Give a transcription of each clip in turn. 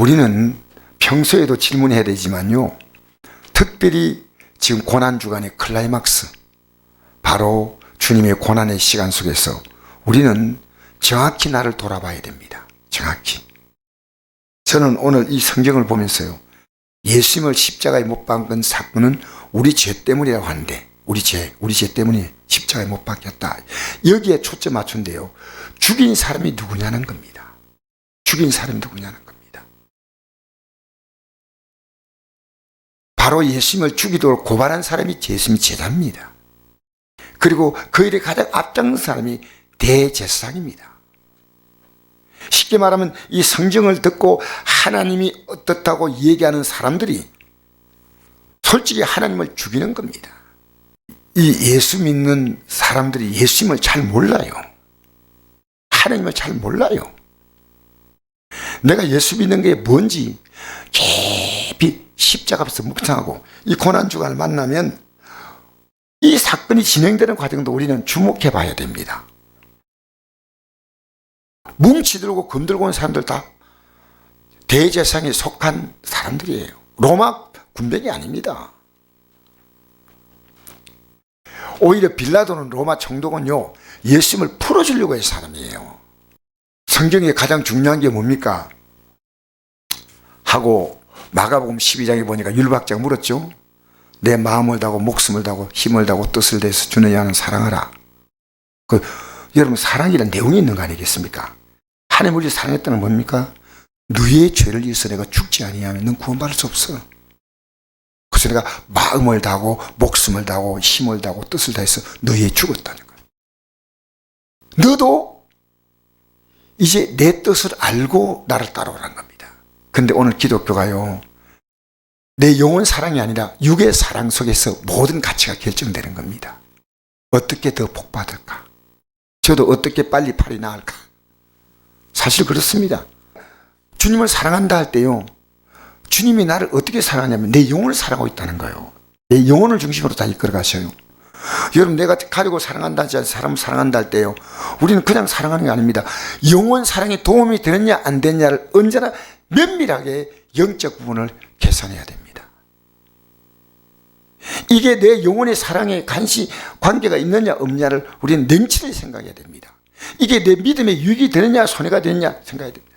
우리는 평소에도 질문해야 되지만요. 특별히 지금 고난주간의 클라이막스, 바로 주님의 고난의 시간 속에서 우리는 정확히 나를 돌아봐야 됩니다. 정확히. 저는 오늘 이 성경을 보면서요. 예수님을 십자가에 못 박은 사건은 우리 죄 때문이라고 하는데, 우리 죄, 우리 죄 때문에 십자가에 못 박혔다. 여기에 초점 맞춘데요. 죽인 사람이 누구냐는 겁니다. 죽인 사람이 누구냐는 겁니다. 바로 예수님을 죽이도록 고발한 사람이 예수님 제자입니다. 그리고 그 일에 가장 앞장선 사람이 대제사장입니다. 쉽게 말하면 이 성경을 듣고 하나님이 어떻다고 얘기하는 사람들이 솔직히 하나님을 죽이는 겁니다. 이 예수 믿는 사람들이 예수님을 잘 몰라요. 하나님을 잘 몰라요. 내가 예수 믿는 게 뭔지 깊이 십자가 앞에서 묵상하고 이 고난주간을 만나면 이 사건이 진행되는 과정도 우리는 주목해 봐야 됩니다. 뭉치 들고 금 들고 온 사람들 다 대제상에 속한 사람들이에요. 로마 군병이 아닙니다. 오히려 빌라도는 로마 총독은요, 예수님을 풀어주려고 한 사람이에요. 성경에 가장 중요한 게 뭡니까? 하고 마가복음 12장에 보니까 율박자가 물었죠. 내 마음을 다고 목숨을 다고 힘을 다고 뜻을 대해서 주는 자는 사랑하라. 그 여러분 사랑이란 내용이 있는 거 아니겠습니까? 하나님 우리 사랑했다는 건 뭡니까? 너의 죄를 위해서 내가 죽지 아니하면 넌 구원받을 수 없어. 그래서 내가 마음을 다고 목숨을 다고 힘을 다고 뜻을 다해서 너의 죽었다는 거야. 너도 이제 내 뜻을 알고 나를 따라오라는 겁니다. 근데 오늘 기독교가요. 내 영혼 사랑이 아니라 육의 사랑 속에서 모든 가치가 결정되는 겁니다. 어떻게 더 복받을까? 저도 어떻게 빨리 팔이 나을까? 사실 그렇습니다. 주님을 사랑한다 할 때요. 주님이 나를 어떻게 사랑하냐면 내 영혼을 사랑하고 있다는 거예요. 내 영혼을 중심으로 다 이끌어 가셔요. 여러분 내가 가지고 사랑한다 하지 사람 사랑한다 할 때요. 우리는 그냥 사랑하는 게 아닙니다. 영혼 사랑에 도움이 되느냐 안 되느냐를 언제나 면밀하게 영적 부분을 계산해야 됩니다. 이게 내 영혼의 사랑에 간시 관계가 있느냐 없느냐를 우리는 냉철히 생각해야 됩니다. 이게 내 믿음에 유익이 되느냐 손해가 되느냐 생각해야 됩니다.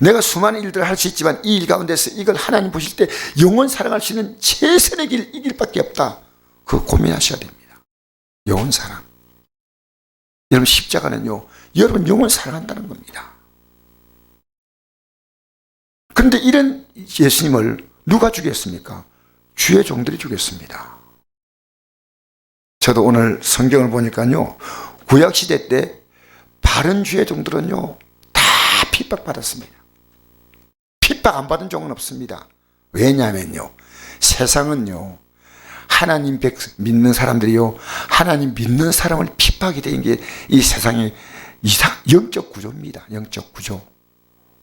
내가 수많은 일들을 할 수 있지만 이 일 가운데서 이걸 하나님 보실 때 영원 사랑할 수 있는 최선의 길, 이 길밖에 없다. 그거 고민하셔야 됩니다. 영원 사랑. 여러분 십자가는요, 여러분 영원 사랑한다는 겁니다. 그런데 이런 예수님을 누가 죽였습니까? 주의 종들이 죽였습니다. 저도 오늘 성경을 보니까요, 구약시대 때 바른 주의 종들은요, 다 핍박받았습니다. 핍박 안 받은 종은 없습니다. 왜냐하면요, 세상은요, 하나님 백 믿는 사람들이요, 하나님 믿는 사람을 핍박이 된 게 이 세상의 이상, 영적 구조입니다. 영적 구조.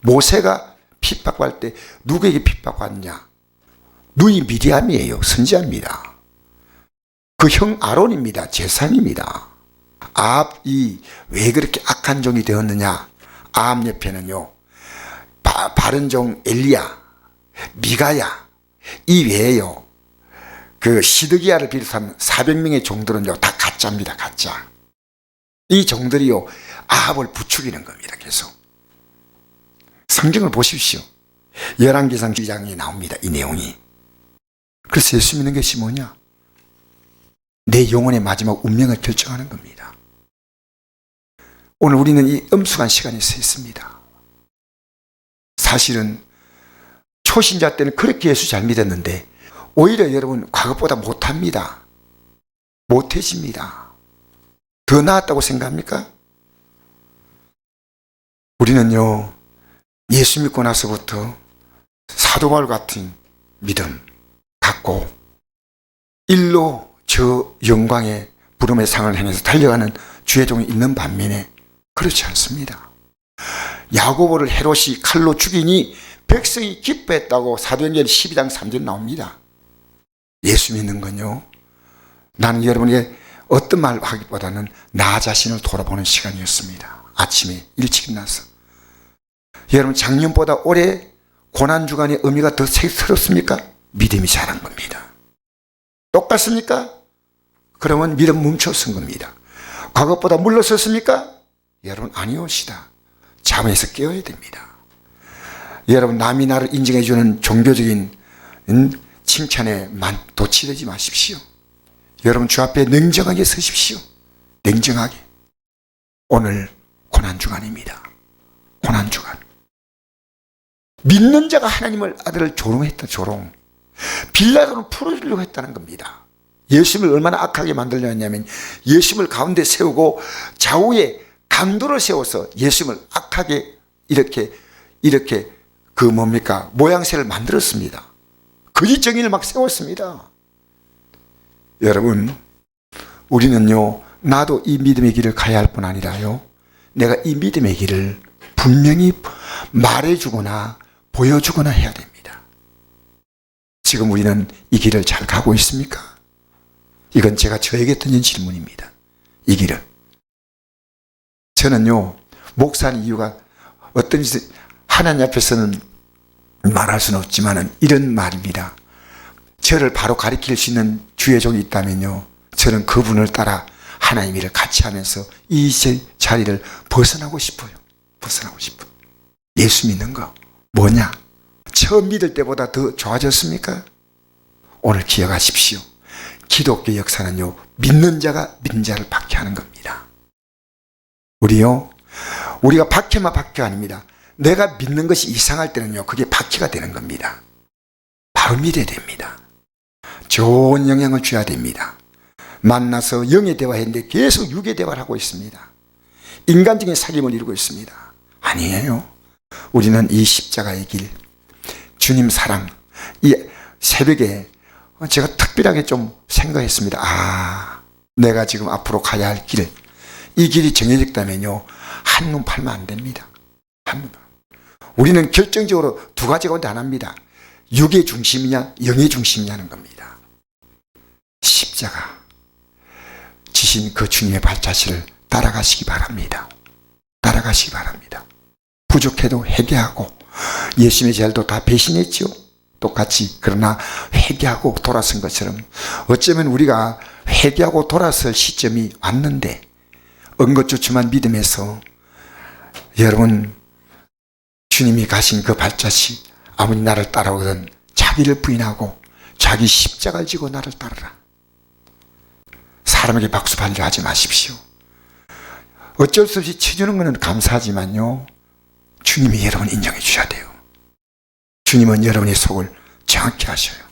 모세가 핍박할 때 누구에게 핍박받느냐? 누이 미리암이에요. 선지자입니다. 그 형 아론입니다. 제사입니다. 아합이 왜 그렇게 악한 종이 되었느냐? 아합 옆에는요. 바, 바른 종 엘리야, 미가야 이 외에요. 그 시드기야를 비롯한 400명의 종들은요 다 가짜입니다. 가짜. 이 종들이요 아합을 부추기는 겁니다. 계속. 성경을 보십시오. 열왕기상 2장에 나옵니다. 이 내용이. 그래서 예수 믿는 것이 뭐냐? 내 영혼의 마지막 운명을 결정하는 겁니다. 오늘 우리는 이 엄숙한 시간에 서 있습니다. 사실은 초신자 때는 그렇게 예수 잘 믿었는데 오히려 여러분 과거보다 못합니다. 못해집니다. 더 나았다고 생각합니까? 우리는요 예수 믿고 나서부터 사도바울 같은 믿음 갖고 일로 저 영광의 부름의 상을 향해서 달려가는 주의 종이 있는 반면에 그렇지 않습니다. 야고보를 헤롯이 칼로 죽이니 백성이 기뻐했다고 사도행전 12장 3절 나옵니다. 예수 믿는 건요. 나는 여러분에게 어떤 말 하기보다는 나 자신을 돌아보는 시간이었습니다. 아침에 일찍 일어나서. 여러분 작년보다 올해 고난 주간의 의미가 더 색스럽습니까? 믿음이 자란 겁니다. 똑같습니까? 그러면 믿음 멈춰선 겁니다. 과거보다 물러섰습니까? 여러분 아니오시다. 잠에서 깨어야 됩니다. 여러분 남이 나를 인정해 주는 종교적인 음, 칭찬에 만 도취되지 마십시오. 여러분 주 앞에 냉정하게 서십시오. 냉정하게. 오늘 고난주간입니다. 고난주간. 믿는 자가 하나님을 아들을 조롱했다, 조롱. 빌라도는 풀어주려고 했다는 겁니다. 예수님을 얼마나 악하게 만들려냐면 예수님을 가운데 세우고 좌우에 강도를 세워서 예수님을 악하게 이렇게 이렇게 그 뭡니까 모양새를 만들었습니다. 거짓 정인을 막 세웠습니다. 여러분 우리는요 나도 이 믿음의 길을 가야 할 뿐 아니라요 내가 이 믿음의 길을 분명히 말해주거나 보여주거나 해야 됩니다. 지금 우리는 이 길을 잘 가고 있습니까? 이건 제가 저에게 던진 질문입니다. 이 길을. 저는요, 목사는 이유가 어떤 짓, 하나님 앞에서는 말할 수는 없지만은 이런 말입니다. 저를 바로 가리킬 수 있는 주의 종이 있다면요, 저는 그분을 따라 하나님 일을 같이 하면서 이 제- 자리를 벗어나고 싶어요. 벗어나고 싶어요. 예수 믿는 거 뭐냐? 처음 믿을 때보다 더 좋아졌습니까? 오늘 기억하십시오. 기독교 역사는요, 믿는 자가 믿는 자를 박해하는 겁니다. 우리요, 우리가 박해만 박해가 아닙니다. 내가 믿는 것이 이상할 때는요, 그게 박해가 되는 겁니다. 바로 믿어야 됩니다. 좋은 영향을 줘야 됩니다. 만나서 영의 대화했는데 계속 육의 대화를 하고 있습니다. 인간적인 사귐을 이루고 있습니다. 아니에요. 우리는 이 십자가의 길, 주님 사랑, 이 새벽에 제가 특별하게 좀 생각했습니다. 아, 내가 지금 앞으로 가야 할 길, 이 길이 정해졌다면요, 한눈 팔면 안 됩니다. 한눈. 우리는 결정적으로 두 가지 가운데 하나입니다. 육의 중심이냐, 영의 중심이냐는 겁니다. 십자가. 지신 그 주님의 발자취를 따라가시기 바랍니다. 따라가시기 바랍니다. 부족해도 회개하고 예수님의 제일도 다 배신했지요. 똑같이 그러나 회개하고 돌아선 것처럼 어쩌면 우리가 회개하고 돌아설 시점이 왔는데 언것조차만 믿음에서 여러분 주님이 가신 그 발자취 아무리 나를 따라오든 자기를 부인하고 자기 십자가를 지고 나를 따르라. 사람에게 박수 받으려 하지 마십시오. 어쩔 수 없이 쳐주는 것은 감사하지만요. 주님이 여러분 인정해 주셔야 돼요. 주님은 여러분의 속을 정확히 아셔요.